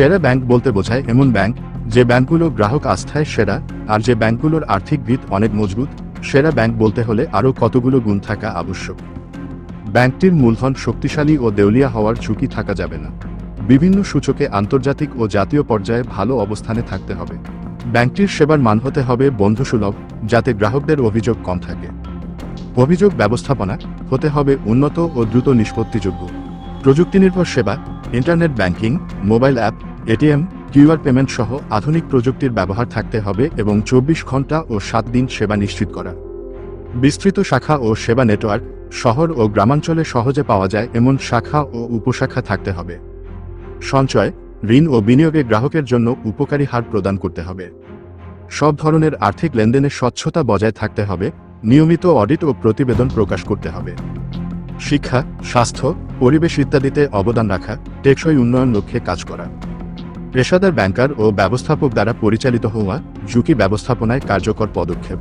সেরা ব্যাংক বলতে বোঝায় এমন ব্যাংক যে ব্যাংকগুলো গ্রাহক আস্থায় সেরা আর যে ব্যাংকগুলোর আর্থিক ভিত অনেক মজবুত, সেরা ব্যাংক বলতে হলে আরও কতগুলো গুণ থাকা আবশ্যক। ব্যাংকটির মূলধন শক্তিশালী ও দেউলিয়া হওয়ার ঝুঁকি থাকা যাবে না। বিভিন্ন সূচকে আন্তর্জাতিক ও জাতীয় পর্যায়ে ভালো অবস্থানে থাকতে হবে। ব্যাংকটির সেবার মান হতে হবে বন্ধুসুলভ, যাতে গ্রাহকদের অভিযোগ কম থাকে। অভিযোগ ব্যবস্থাপনা হতে হবে উন্নত ও দ্রুত নিষ্পত্তিযোগ্য। প্রযুক্তিনির্ভর সেবা, internet banking, mobile app ATM QR payment সহ আধুনিক প্রযুক্তির ব্যবহার থাকতে হবে এবং চব্বিশ ঘণ্টা ও সাত দিন সেবা নিশ্চিত করা বিস্তৃত শাখা ও সেবা নেটওয়ার্ক, শহর ও গ্রামাঞ্চলে সহজে পাওয়া যায় এমন শাখা ও উপশাখা থাকতে হবে। সঞ্চয়, ঋণ ও বিনিয়োগে গ্রাহকের জন্য উপকারী হার প্রদান করতে হবে। সব ধরনের আর্থিক লেনদেনের স্বচ্ছতা বজায় থাকতে হবে, নিয়মিত অডিট ও প্রতিবেদন প্রকাশ করতে হবে। শিক্ষা, স্বাস্থ্য, পরিবেশ ইত্যাদিতে অবদান রাখা, টেকসই উন্নয়ন লক্ষ্যে কাজ করা। পেশাদার ব্যাংকার ও ব্যবস্থাপক দ্বারা পরিচালিত হওয়া ঝুঁকি ব্যবস্থাপনায় কার্যকর পদক্ষেপ।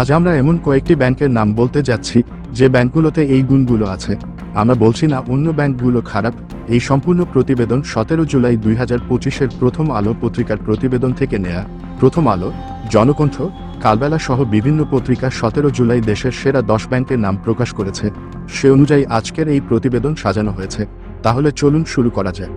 আজ আমরা এমন কয়েকটি ব্যাংকের নাম বলতে যাচ্ছি, যে ব্যাংকগুলোতে এই গুণগুলো আছে। আমরা বলছি না অন্য ব্যাংকগুলো খারাপ। এই সম্পূর্ণ প্রতিবেদন সতেরো জুলাই দুই হাজার পঁচিশের প্রথম আলো পত্রিকার প্রতিবেদন থেকে নেয়া। প্রথম আলো, জনকণ্ঠ, কালবেলা সহ বিভিন্ন পত্রিকা সতেরো জুলাই দেশের সেরা দশ ব্যাংকের নাম প্রকাশ করেছে। সে অনুযায়ী আজকের এই প্রতিবেদন সাজানো হয়েছে। তাহলে চলুন শুরু করা যাক।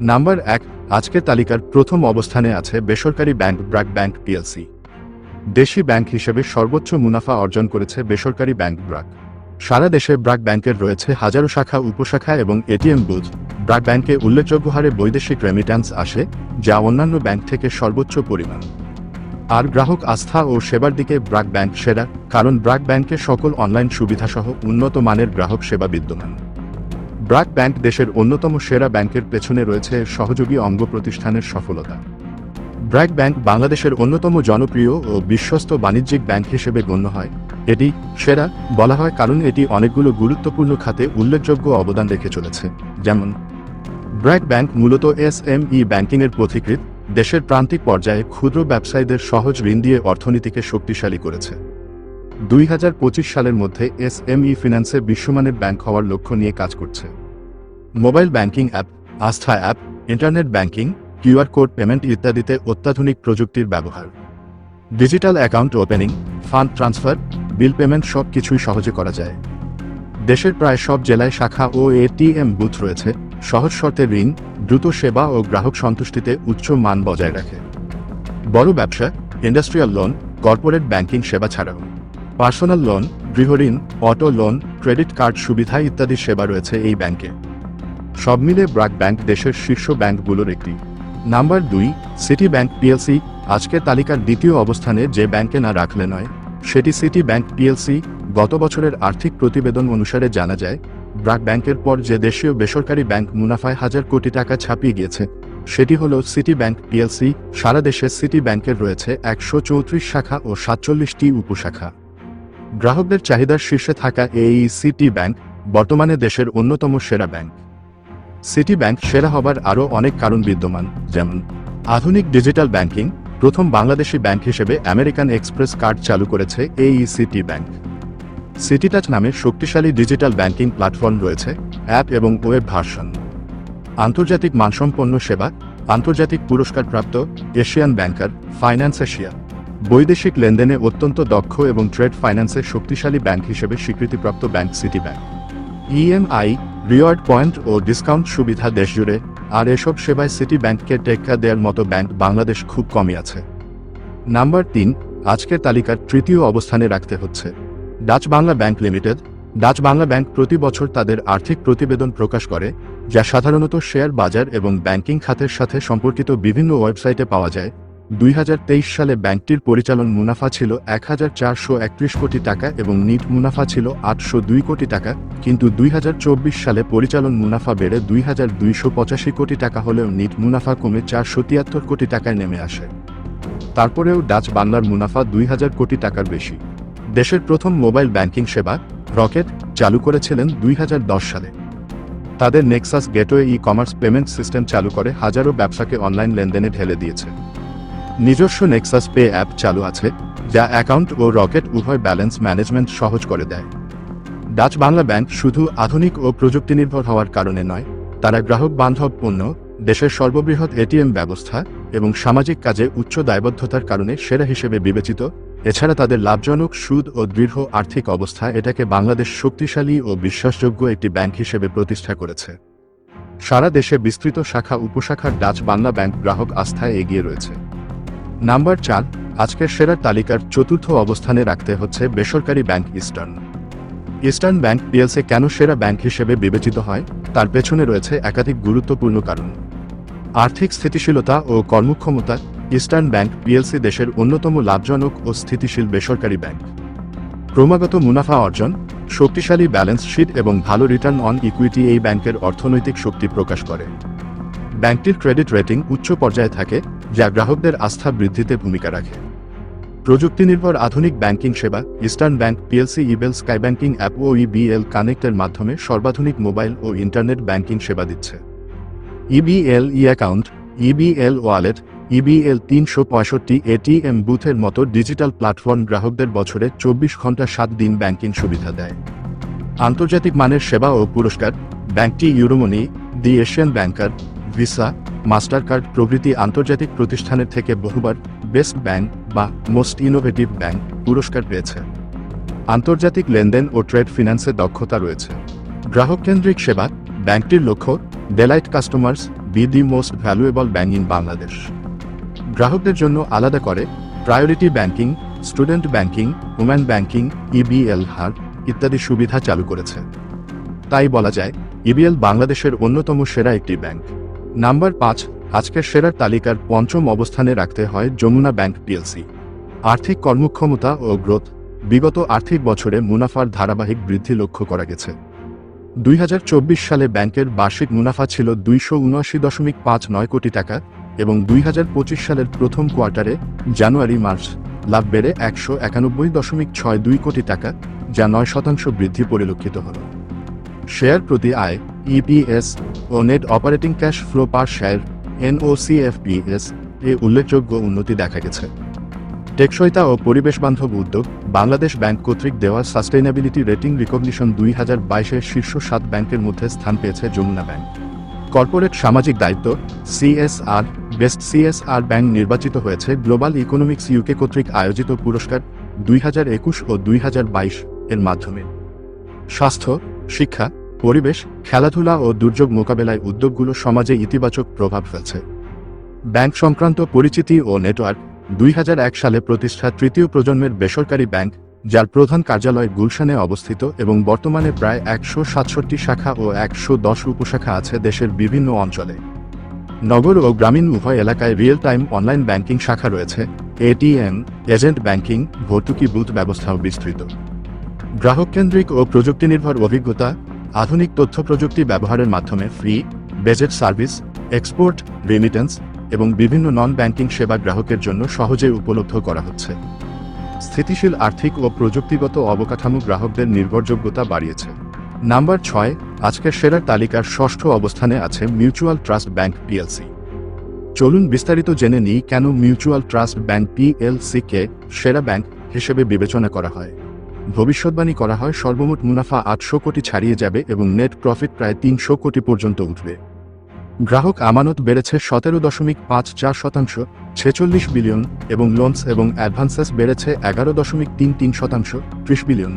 নাম্বার এক, আজকের তালিকার প্রথম অবস্থানে আছে বেসরকারি ব্যাংক ব্র্যাক ব্যাংক পিএলসি। দেশি ব্যাংক হিসেবে সর্বোচ্চ মুনাফা অর্জন করেছে বেসরকারি ব্যাংক ব্র্যাক। সারা দেশে ব্র্যাক ব্যাংকের রয়েছে হাজারো শাখা, উপশাখা এবং এটিএম বুথ। ব্র্যাক ব্যাংকে উল্লেখযোগ্য হারে বৈদেশিক রেমিট্যান্স আসে, যা অন্যান্য ব্যাংক থেকে সর্বোচ্চ পরিমাণ। আর গ্রাহক আস্থা ও সেবার দিকে ব্র্যাক ব্যাংক সেরা, কারণ ব্র্যাক ব্যাংকে সকল অনলাইন সুবিধাসহ উন্নত মানের গ্রাহক সেবা বিদ্যমান। ব্র্যাক ব্যাংক দেশের অন্যতম সেরা ব্যাংকের পেছনে রয়েছে সহযোগী অঙ্গ প্রতিষ্ঠানের সফলতা। ব্র্যাক ব্যাংক বাংলাদেশের অন্যতম জনপ্রিয় ও বিশ্বস্ত বাণিজ্যিক ব্যাংক হিসেবে গণ্য হয়। এটি সেরা, বলা হয় কারণ এটি অনেকগুলো গুরুত্বপূর্ণ খাতে উল্লেখযোগ্য অবদান রেখে চলেছে, যেমন ব্র্যাক ব্যাংক মূলত এস এম ই ব্যাংকিংয়ের পথিকৃত দেশের প্রান্তিক পর্যায়ে ক্ষুদ্র ব্যবসায়ীদের সহজ ঋণ দিয়ে অর্থনীতিকে শক্তিশালী করেছে। দুই হাজার পঁচিশ সালের মধ্যে এস এম ই ফিন্যান্সে বিশ্বমানের ব্যাংক হওয়ার লক্ষ্য নিয়ে কাজ করছে। Mobile banking app, Astha app, internet banking QR code, payment ইত্যাদিতে অত্যাধুনিক প্রযুক্তির ব্যবহার। Digital account opening, fund transfer, bill payment সব কিছুই সহজে করা যায়। দেশের প্রায় সব জেলায় শাখা ও এটিএম বুথ রয়েছে, সহজ শর্তে ঋণ, দ্রুত সেবা ও গ্রাহক সন্তুষ্টিতে উচ্চ মান বজায় রাখে। বড় ব্যবসা, ইন্ডাস্ট্রিয়াল লোন, কর্পোরেট ব্যাংকিং সেবা ছাড়াও। পার্সোনাল লোন গৃহঋণ অটো লোন, ক্রেডিট কার্ড সুবিধা ইত্যাদি সেবা রয়েছে এই ব্যাংকে। সব মিলে ব্র্যাক ব্যাংক দেশের শীর্ষ ব্যাংকগুলোর একটি। নাম্বার দুই সিটি ব্যাংক পিএলসি আজকের তালিকার দ্বিতীয় অবস্থানে যে ব্যাংকে না রাখলে নয়, সেটি সিটি ব্যাংক পিএলসি গত বছরের আর্থিক প্রতিবেদন অনুসারে জানা যায় ব্র্যাক ব্যাংকের পর যে দেশীয় বেসরকারি ব্যাংক মুনাফায় হাজার কোটি টাকা ছাপিয়ে গিয়েছে, সেটি হল সিটি ব্যাংক পিএলসি সারা দেশে সিটি ব্যাংকের রয়েছে একশো চৌত্রিশ শাখা ও সাতচল্লিশটি উপশাখা। গ্রাহকদের চাহিদার শীর্ষে থাকা এই সিটি ব্যাংক বর্তমানে দেশের অন্যতম সেরা ব্যাংক। সিটি ব্যাংক সেরা হবার আরও অনেক কারণ বিদ্যমান, যেমন, আধুনিক ডিজিটাল ব্যাংকিং, প্রথম বাংলাদেশি ব্যাংক হিসেবে আমেরিকান এক্সপ্রেস কার্ড চালু করেছে এই সিটি ব্যাংক সিটিটাচ নামে শক্তিশালী ডিজিটাল ব্যাংকিং প্ল্যাটফর্ম রয়েছে, অ্যাপ এবং ওয়েব ভার্সন। আন্তর্জাতিক মানসম্পন্ন সেবা, আন্তর্জাতিক পুরস্কারপ্রাপ্ত এশিয়ান ব্যাংকার, ফাইন্যান্স এশিয়া। বৈদেশিক লেনদেনে অত্যন্ত দক্ষ এবং ট্রেড ফাইন্যান্সের শক্তিশালী ব্যাংক হিসেবে স্বীকৃতিপ্রাপ্ত bank city bank EMI reward point ও ডিসকাউন্ট সুবিধা দেশজুড়ে আর এসব সেবায় সিটি ব্যাংককে টেক্কা দেওয়ার মতো ব্যাংক বাংলাদেশ খুব কমই আছে। নাম্বার তিন আজকের তালিকার তৃতীয় অবস্থানে রাখতে হচ্ছে। Dutch Bangla bank limited, Dutch Bangla bank প্রতি বছর তাদের আর্থিক প্রতিবেদন প্রকাশ করে, যা সাধারণত শেয়ার বাজার এবং ব্যাংকিং খাতের সাথে সম্পর্কিত বিভিন্ন ওয়েবসাইটে পাওয়া যায় দুই হাজার তেইশ সালে ব্যাংকটির পরিচালন মুনাফা ছিল এক হাজার চারশো একত্রিশ কোটি টাকা এবং নিট মুনাফা ছিল আটশো দুই কোটি টাকা, কিন্তু দুই হাজার চব্বিশ সালে পরিচালন মুনাফা বেড়ে দুই হাজার দুইশো পঁচাশি কোটি টাকা হলেও নিট মুনাফা কমে চারশো তিয়াত্তর কোটি টাকায় নেমে আসে। তারপরেও ডাচ বাংলার মুনাফা দুই হাজার কোটি টাকার বেশি। দেশের প্রথম মোবাইল ব্যাংকিং সেবা, রকেট, চালু করেছিলেন দুই হাজার দশ সালে। তাদের Nexus gateway e commerce payment system চালু করে হাজারো ব্যবসাকে অনলাইন লেনদেনে ঢেলে দিয়েছে। নিজস্ব নেক্সাস পে অ্যাপ চালু আছে, যা অ্যাকাউন্ট ও রকেট উভয় ব্যালেন্স ম্যানেজমেন্ট সহজ করে দেয়। ডাচ বাংলা ব্যাংক শুধু আধুনিক ও প্রযুক্তি নির্ভর হওয়ার কারণে নয়, তারা গ্রাহক বান্ধব পণ্য, দেশের সর্ববৃহৎ এটিএম ব্যবস্থা এবং সামাজিক কাজে উচ্চ দায়বদ্ধতার কারণে সেরা হিসেবে বিবেচিত, এছাড়া তাদের লাভজনক সুদ ও দৃঢ় আর্থিক অবস্থা এটাকে বাংলাদেশ শক্তিশালী ও বিশ্বাসযোগ্য একটি ব্যাংক হিসেবে প্রতিষ্ঠা করেছে। সারা দেশে বিস্তৃত শাখা উপশাখার ডাচ বাংলা ব্যাংক গ্রাহক আস্থায় এগিয়ে রয়েছে। নাম্বার চার, আজকের সেরার তালিকার চতুর্থ অবস্থানে রাখতে হচ্ছে বেসরকারি bank eastern. Eastern bank PLC কেন সেরা ব্যাংক হিসেবে বিবেচিত হয়, তার পেছনে রয়েছে একাধিক গুরুত্বপূর্ণ কারণ। আর্থিক স্থিতিশীলতা ও কর্মক্ষমতা, ইস্টার্ন ব্যাংক পিএলসি দেশের অন্যতম লাভজনক ও স্থিতিশীল বেসরকারি ব্যাংক। ক্রমাগত মুনাফা অর্জন, শক্তিশালী ব্যালেন্স শিট এবং ভালো রিটার্ন অন ইকুইটি এই ব্যাংকের অর্থনৈতিক শক্তি প্রকাশ করে। ব্যাংকটির ক্রেডিট রেটিং উচ্চ পর্যায়ে থাকে যা গ্রাহকদের আস্থা বৃদ্ধিতে ভূমিকা রাখে। প্রযুক্তি নির্ভর আধুনিক ব্যাংকিং সেবা, eastern bank, PLC, EBL, sky banking app ও ইবিএল কানেক্টের মাধ্যমে সর্বাধুনিক মোবাইল ও ইন্টারনেট ব্যাংকিং সেবা দিচ্ছে। EBL e account, EBL wallet, EBL তিনশো পঁয়ষট্টি এটিএম বুথের মতো ডিজিটাল প্ল্যাটফর্ম গ্রাহকদের বছরে চব্বিশ ঘণ্টা সাত দিন ব্যাংকিং সুবিধা দেয়। আন্তর্জাতিক মানের সেবা ও পুরস্কার, ব্যাংকটি Euromoney, the Asian banker Visa, Mastercard প্রভৃতি আন্তর্জাতিক প্রতিষ্ঠানের থেকে বহুবার বেস্ট ব্যাংক বা মোস্ট ইনোভেটিভ ব্যাংক পুরস্কার পেয়েছে। আন্তর্জাতিক লেনদেন ও ট্রেড ফিন্যান্সে দক্ষতা রয়েছে। গ্রাহককেন্দ্রিক সেবা, ব্যাংকটির লক্ষ্য delight customers be the most valuable bank in Bangladesh গ্রাহকদের জন্য আলাদা করে priority banking student banking women banking EBL her ইত্যাদি সুবিধা চালু করেছে। তাই বলা যায় ইবিএল বাংলাদেশের অন্যতম সেরা একটি ব্যাংক নাম্বার পাঁচ, আজকের সেরার তালিকার পঞ্চম অবস্থানে রাখতে হয় যমুনা ব্যাংক পিএলসি আর্থিক কর্মক্ষমতা ও গ্রোথ, বিগত আর্থিক বছরে মুনাফার ধারাবাহিক বৃদ্ধি লক্ষ্য করা গেছে। দুই হাজার চব্বিশ সালে ব্যাংকের বার্ষিক মুনাফা ছিল দুইশো উনআশি দশমিক পাঁচ নয় কোটি টাকা এবং দুই হাজার পঁচিশ সালের প্রথম কোয়ার্টারে জানুয়ারি, মার্চ, লাভ বেড়ে একশো একানব্বই দশমিক ছয় দুই কোটি টাকা, যা নয় শতাংশ বৃদ্ধি পরিলক্ষিত হল। শেয়ার প্রতি আয় ইপিএস ও net operating cash flow per share NOCFPS এ উল্লেখযোগ্য উন্নতি দেখা গেছে। টেকসইতা ও পরিবেশ বান্ধব উদ্যোগ, বাংলাদেশ ব্যাংক কর্তৃক দেওয়া সাস্টেইনাবিলিটি রেটিং রিকগনিশন দুই হাজার বাইশের শীর্ষ সাত ব্যাংকের মধ্যে স্থান পেয়েছে যমুনা ব্যাংক। কর্পোরেট সামাজিক দায়িত্ব সিএসআর বেস্ট সিএসআর ব্যাংক নির্বাচিত হয়েছে গ্লোবাল ইকোনমিক্স ইউকে কর্তৃক আয়োজিত পুরস্কার দুই হাজার একুশ ও দুই হাজার বাইশ এর মাধ্যমে। স্বাস্থ্য শিক্ষা, পরিবেশ, খেলাধুলা ও দুর্যোগ মোকাবেলায় উদ্যোগগুলো সমাজে ইতিবাচক প্রভাব ফেলছে। ব্যাংক সংক্রান্ত পরিচিতি ও নেটওয়ার্ক দুই হাজার এক সালে প্রতিষ্ঠা তৃতীয় প্রজন্মের বেসরকারি ব্যাংক, যার প্রধান কার্যালয় গুলশানে অবস্থিত এবং বর্তমানে প্রায় একশো সাতষট্টি শাখা ও একশো দশ উপশাখা আছে দেশের বিভিন্ন অঞ্চলে। নগর ও গ্রামীণ উভয় এলাকায় রিয়েল টাইম অনলাইন ব্যাংকিং শাখা রয়েছে। এটিএম, এজেন্ট ব্যাংকিং, ভর্তুকি বুথ ব্যবস্থাও বিস্তৃত। গ্রাহক কেন্দ্রিক ও প্রযুক্তি নির্ভর অভিজ্ঞতা, আধুনিক তথ্য প্রযুক্তি ব্যবহারের মাধ্যমে ফ্রি, বেজেট সার্ভিস, এক্সপোর্ট রেমিটেন্স এবং বিভিন্ন নন ব্যাংকিং সেবা গ্রাহকের জন্য সহজে উপলব্ধ করা হচ্ছে। স্থিতিশীল আর্থিক ও প্রযুক্তিগত অবকাঠামো গ্রাহকদের নির্ভরযোগ্যতা বাড়িয়েছে। নাম্বার ছয়, আজকের সেরার তালিকার ষষ্ঠ অবস্থানে আছে মিউচুয়াল ট্রাস্ট ব্যাংক পিএলসি। চলুন বিস্তারিত জেনে নিই কেন মিউচুয়াল ট্রাস্ট ব্যাংক পিএলসি কে সেরা ব্যাংক হিসেবে বিবেচনা করা হয়। ভবিষ্যৎবাণী করা হয়, সর্বমোট মুনাফা আটশো কোটি ছাড়িয়ে যাবে এবং নেট প্রফিট প্রায় তিনশো কোটি পর্যন্ত উঠবে। গ্রাহক আমানত বেড়েছে সতেরো দশমিক পাঁচ চার শতাংশ, ছেচল্লিশ বিলিয়ন, এবং লোনস এবং অ্যাডভান্সেস বেড়েছে এগারো দশমিক তিন তিন শতাংশ, ত্রিশ billion.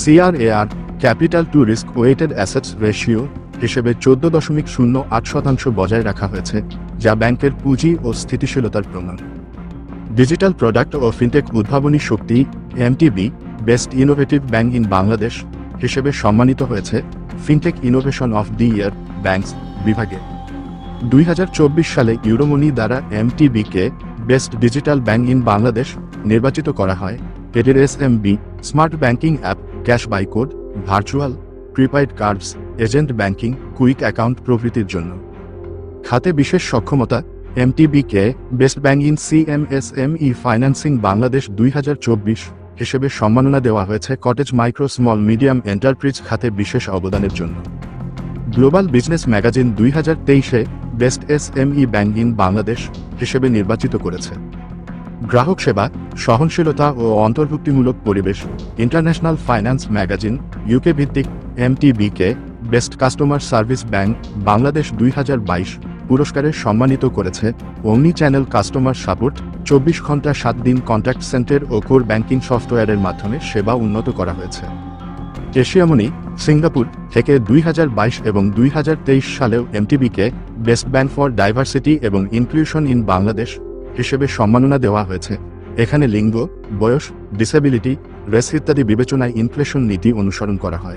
CRAR capital to risk weighted assets ratio হিসেবে চোদ্দ দশমিক শূন্য আট শতাংশ বজায় রাখা হয়েছে, যা ব্যাংকের পুঁজি ও স্থিতিশীলতার প্রমাণ। ডিজিটাল প্রোডাক্ট ও ফিনটেক উদ্ভাবনী শক্তি MTB best innovative bank in Bangladesh হিসেবে সম্মানিত হয়েছে fintech innovation of the year banks বিভাগে। দুই হাজার চব্বিশ সালে ইউরোমনি দ্বারা এমটিবিকে best digital bank in Bangladesh নির্বাচিত করা হয়। এটির S M B, smart banking app, cash by code, virtual, prepaid cards, agent banking, quick account প্রভৃতির জন্য। খাতে বিশেষ সক্ষমতা, এমটিবিকে best bank in CMSME financing Bangladesh দুই হাজার চব্বিশ হিসেবে সম্মাননা দেওয়া হয়েছে cottage micro small medium enterprise খাতে বিশেষ অবদানের জন্য। গ্লোবাল বিজনেস ম্যাগাজিন দুই হাজার তেইশে best S M E bank in Bangladesh হিসেবে নির্বাচিত করেছে। গ্রাহক সেবা, সহনশীলতা ও অন্তর্ভুক্তিমূলক পরিবেশ, ইন্টারন্যাশনাল ফাইন্যান্স ম্যাগাজিন ইউকে ভিত্তিক এমটিবিকে, best customer service bank, Bangladesh দুই হাজার বাইশ পুরস্কারে সম্মানিত করেছে অমনি চ্যানেল কাস্টমার সাপোর্ট চব্বিশ ঘণ্টা সাত দিন কন্ট্যাক্ট সেন্টার ও কোর ব্যাংকিং সফটওয়্যারের মাধ্যমে সেবা উন্নত করা হয়েছে। এশিয়ামনি সিঙ্গাপুর থেকে দুই হাজার বাইশ এবং দুই হাজার তেইশ সালেও এমটিবিকে বেস্ট ব্যাংক ফর ডাইভার্সিটি এবং ইনক্লুশন ইন বাংলাদেশ হিসেবে সম্মাননা দেওয়া হয়েছে। এখানে লিঙ্গ, বয়স ডিসেবিলিটি রেস ইত্যাদি বিবেচনায় ইনফ্লেশন নীতি অনুসরণ করা হয়।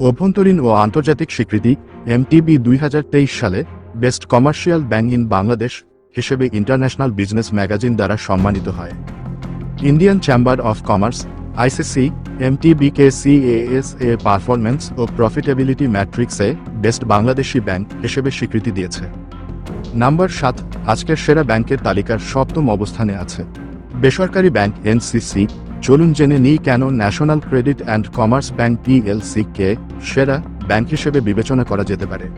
অভ্যন্তরীণ ও আন্তর্জাতিক স্বীকৃতি এমটিবি দুই হাজার তেইশ সালে best commercial bank in Bangladesh হিসেবে ইন্টারন্যাশনাল বিজনেস ম্যাগাজিন দ্বারা সম্মানিত হয়। Indian chamber of commerce ICC এমটিবিকে CAS এ পারফরম্যান্স ও প্রফিটেবিলিটি ম্যাট্রিক্সে বেস্ট বাংলাদেশি ব্যাংক হিসেবে স্বীকৃতি দিয়েছে। নাম্বার সাত, আজকের সেরা ব্যাংকের তালিকার সপ্তম অবস্থানে আছে। বেসরকারি ব্যাংক এনসিসি চলুন জেনে নিই কেন national credit and commerce bank PLC কে সেরা ব্যাংক হিসেবে বিবেচনা করা যেতে পারে।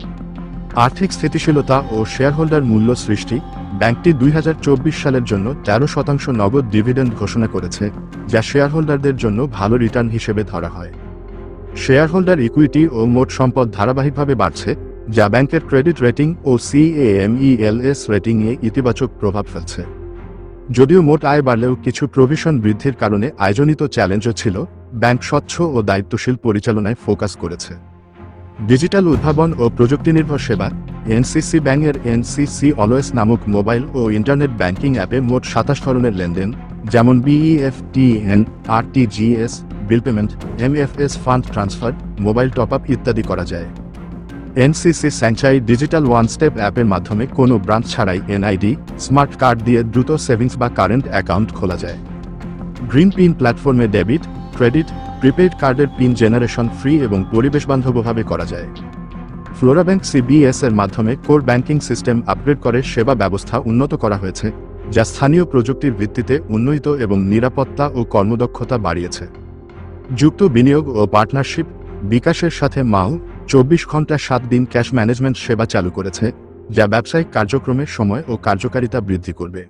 আর্থিক স্থিতিশীলতা ও শেয়ারহোল্ডার মূল্য সৃষ্টি ব্যাংকটি দুই হাজার চব্বিশ সালের জন্য তেরো শতাংশ নগদ ডিভিডেন্ড ঘোষণা করেছে, যা শেয়ারহোল্ডারদের জন্য ভালো রিটার্ন হিসেবে ধরা হয়। শেয়ারহোল্ডার ইকুইটি ও মোট সম্পদ ধারাবাহিকভাবে বাড়ছে, যা ব্যাংকের ক্রেডিট রেটিং ও সিএএমইএলএস রেটিংয়ে ইতিবাচক প্রভাব ফেলছে। যদিও মোট আয় বাড়লেও কিছু প্রভিশন বৃদ্ধির কারণে আয়োজনিত চ্যালেঞ্জও ছিল, ব্যাংক স্বচ্ছ ও দায়িত্বশীল পরিচালনায় ফোকাস করেছে। ডিজিটাল উদ্ভাবন ও প্রযুক্তিনির্ভর সেবা, এনসিসি ব্যাংকের এনসিসি অলওয়েস নামক মোবাইল ও ইন্টারনেট ব্যাংকিং অ্যাপে মোট সাতাশ ধরনের লেনদেন, যেমন BEFTN RTGS bill payment MFS fund transfer mobile top up ইত্যাদি করা যায়। NCC Sanchay digital one step অ্যাপের মাধ্যমে কোনো ব্রাঞ্চ ছাড়াই এনআইডি, স্মার্ট কার্ড দিয়ে দ্রুত সেভিংস বা কারেন্ট অ্যাকাউন্ট খোলা যায়। গ্রিন পিন প্ল্যাটফর্মে ডেবিট ক্রেডিট প্রিপেড কার্ডের পিন জেনারেশন ফ্রি এবং পরিবেশবান্ধবভাবে করা যায়। ফ্লোরা ব্যাংক সিবিএস এর মাধ্যমে কোর ব্যাংকিং সিস্টেম আপগ্রেড করে সেবা ব্যবস্থা উন্নত করা হয়েছে, যা স্থানীয় প্রযুক্তির ভিত্তিতে উন্নয়িত এবং নিরাপত্তা ও কর্মদক্ষতা বাড়িয়েছে। যুক্ত বিনিয়োগ ও পার্টনারশিপ বিকাশের সাথে মাও চব্বিশ ঘণ্টা সাত দিন ক্যাশ ম্যানেজমেন্ট সেবা চালু করেছে, যা ব্যবসায়িক কার্যক্রমের সময় ও কার্যকারিতা বৃদ্ধি করবে।